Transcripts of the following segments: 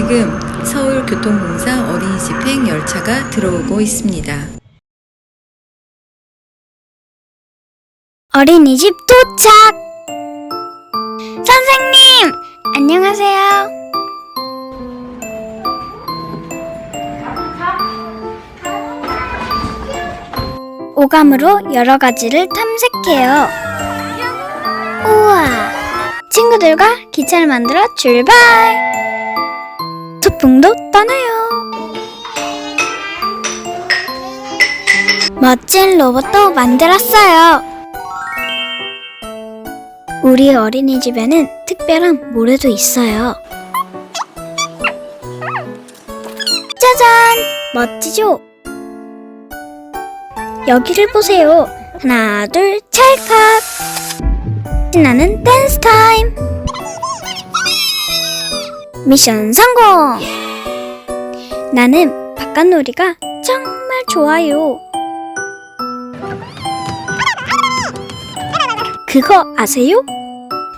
지금 서울교통공사 어린이집행 열차가 들어오고 있습니다. 어린이집 도착! 선생님! 안녕하세요. 오감으로 여러 가지를 탐색해요. 우와! 친구들과 기차를 만들어 출발! 소풍도 떠나요. 멋진 로봇도 만들었어요. 우리 어린이집에는 특별한 모래도 있어요. 짜잔! 멋지죠? 여기를 보세요. 하나, 둘, 찰칵! 신나는 댄스 타임! 미션 성공! 나는 바깥놀이가 정말 좋아요. 그거 아세요?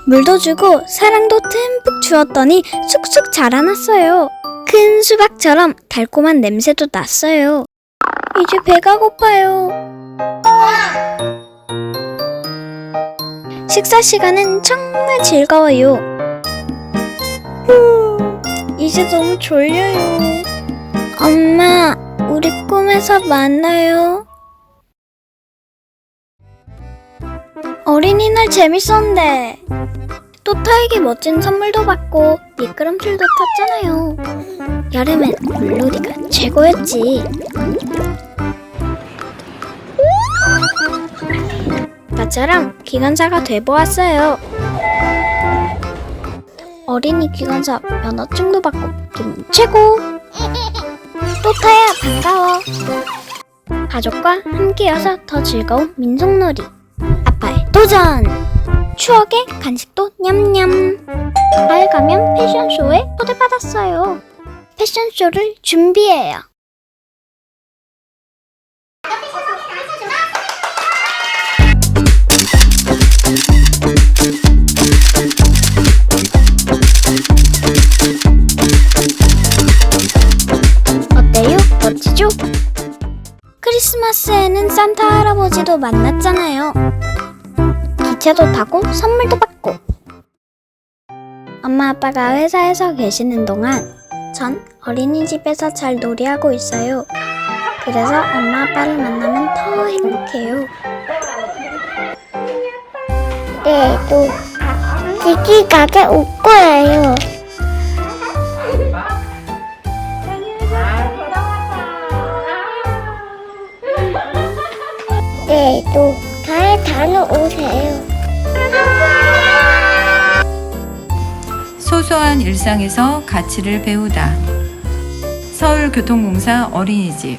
물도 주고 사랑도 듬뿍 주었더니 쑥쑥 자라났어요. 큰 수박처럼 달콤한 냄새도 났어요. 이제 배가 고파요. 식사 시간은 정말 즐거워요. 후, 이제 너무 졸려요. 엄마, 우리 꿈에서 만나요. 어린이날 재밌었는데 또 타에게 멋진 선물도 받고 미끄럼틀도 탔잖아요. 여름엔 물놀이가 최고였지. 나처럼 기관사가 돼보았어요. 어린이 기관사 면허증도 받고 기분 최고. 또타야 반가워. 가족과 함께여서 더 즐거운 민속놀이. 아빠의 도전! 추억의 간식도 냠냠! 마을 가면 패션쇼에 초대받았어요. 패션쇼를 준비해요. 크리스마스에는 산타 할아버지도 만났잖아요. 기차도 타고 선물도 받고. 엄마 아빠가 회사에서 계시는 동안 전 어린이집에서 잘 놀이하고 있어요. 그래서 엄마 아빠를 만나면 더 행복해요. 네, 또 기기 가게 올 거예요. 네, 또잘 다녀오세요. 소소한 일상에서 가치를 배우다. 서울교통공사 어린이집